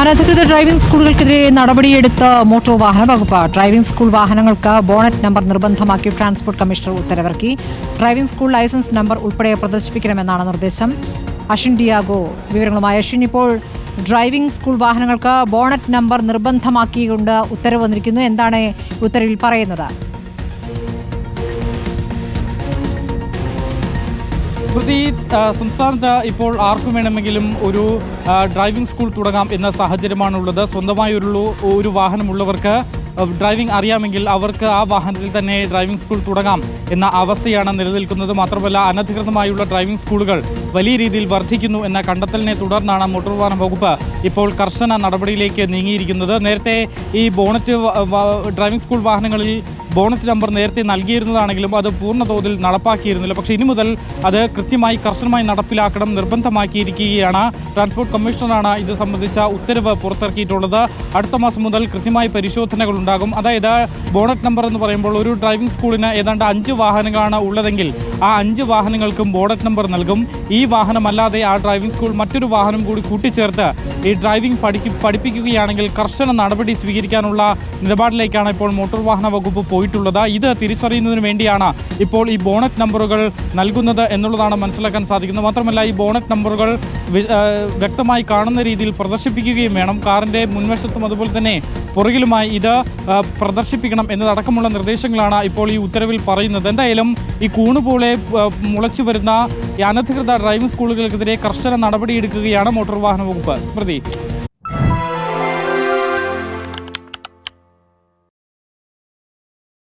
അനധികൃത driving സ്കൂളുകൾക്കെതിരെ നടപടിയെടുത്ത motor വാഹന വകുപ്പ്. ഡ്രൈവിംഗ് സ്കൂൾ വാഹനങ്ങൾക്ക് ബോണറ്റ് നമ്പർ നിർബന്ധമാക്കി ട്രാൻസ്പോർട്ട് കമ്മീഷണർ ഉത്തരവിറക്കി. ഡ്രൈവിംഗ് സ്കൂൾ ലൈസൻസ് നമ്പർ ഉൾപ്പെടെ പ്രദർശിപ്പിക്കണമെന്നാണ് നിർദ്ദേശം. അഷിൻ ഡിയാഗോ വിവരങ്ങളുമായി. അഷിൻ ഇപ്പോൾ ഡ്രൈവിംഗ് സ്കൂൾ വാഹനങ്ങൾക്ക് ബോണറ്റ് നമ്പർ നിർബന്ധമാക്കിക്കൊണ്ട് ഉത്തരവ് വന്നിരിക്കുന്നു. എന്താണ് ഉത്തരവിൽ പറയുന്നത്? ആ, സംസ്ഥാനത്ത് ഇപ്പോൾ ആർക്കും വേണമെങ്കിലും ഒരു ഡ്രൈവിംഗ് സ്കൂൾ തുടങ്ങാം എന്ന സാഹചര്യമാണുള്ളത്. സ്വന്തമായി ഒരു ഒരു വാഹനമുള്ളവർക്ക് ഡ്രൈവിംഗ് അറിയാമെങ്കിൽ അവർക്ക് ആ വാഹനത്തിൽ തന്നെ ഡ്രൈവിംഗ് സ്കൂൾ തുടങ്ങാം എന്ന അവസ്ഥയാണ് നിലനിൽക്കുന്നത്. മാത്രമല്ല അനധികൃതമായുള്ള ഡ്രൈവിംഗ് സ്കൂളുകൾ വലിയ രീതിയിൽ വർദ്ധിക്കുന്നു എന്ന കണ്ടെത്തലിനെ തുടർന്നാണ് മോട്ടോർ വാഹന വകുപ്പ് ഇപ്പോൾ കർശന നടപടിയിലേക്ക് നീങ്ങിയിരിക്കുന്നത്. നേരത്തെ ഈ ബോണറ്റ് ഡ്രൈവിംഗ് സ്കൂൾ വാഹനങ്ങളിൽ ബോണറ്റ് നമ്പർ നേരത്തെ നൽകിയിരുന്നതാണെങ്കിലും അത് പൂർണ തോതിൽ നടപ്പാക്കിയിരുന്നില്ല. പക്ഷേ ഇനി മുതൽ അത് കൃത്യമായി കർശനമായി നടപ്പിലാക്കണം നിർബന്ധമാക്കിയിരിക്കുകയാണ്. ട്രാൻസ്പോർട്ട് കമ്മീഷണറാണ് ഇത് സംബന്ധിച്ച ഉത്തരവ് പുറത്തിറക്കിയിട്ടുള്ളത്. അടുത്ത മാസം മുതൽ കൃത്യമായി പരിശോധനകൾ ഉണ്ടാകും. അതായത് ബോണറ്റ് നമ്പർ എന്ന് പറയുമ്പോൾ ഒരു ഡ്രൈവിംഗ് സ്കൂളിന് ഏതാണ്ട് അഞ്ച് വാഹനങ്ങളാണ് ഉള്ളതെങ്കിൽ ആ അഞ്ച് വാഹനങ്ങൾക്കും ബോണറ്റ് നമ്പർ നൽകും. ഈ വാഹനമല്ലാതെ ആ ഡ്രൈവിംഗ് സ്കൂൾ മറ്റൊരു വാഹനം കൂടി കൂട്ടിച്ചേർത്ത് ഈ ഡ്രൈവിംഗ് പഠിക്ക് പഠിപ്പിക്കുകയാണെങ്കിൽ കർശന നടപടി സ്വീകരിക്കാനുള്ള നിലപാടിലേക്കാണ് ഇപ്പോൾ മോട്ടോർ വാഹന വകുപ്പ് പോയിട്ടുള്ളത്. ഇത് തിരിച്ചറിയുന്നതിന് വേണ്ടിയാണ് ഇപ്പോൾ ഈ ബോണറ്റ് നമ്പറുകൾ നൽകുന്നത് എന്നുള്ളതാണ് മനസ്സിലാക്കാൻ സാധിക്കുന്നത്. മാത്രമല്ല ഈ ബോണറ്റ് നമ്പറുകൾ വ്യക്തമായി കാണുന്ന രീതിയിൽ പ്രദർശിപ്പിക്കുകയും വേണം. കാറിന്റെ മുൻവശത്തും അതുപോലെ തന്നെ പുറകിലുമായി ഇത് പ്രദർശിപ്പിക്കണം എന്നതടക്കമുള്ള നിർദ്ദേശങ്ങളാണ് ഇപ്പോൾ ഈ ഉത്തരവിൽ പറയുന്നത്. എന്തായാലും ഈ കൂണുപോളെ മുളച്ചു വരുന്ന അനധികൃത ഡ്രൈവിംഗ് സ്കൂളുകൾക്കെതിരെ കർശന നടപടിയെടുക്കുകയാണ് മോട്ടോർ വാഹന വകുപ്പ്. സ്മൃതി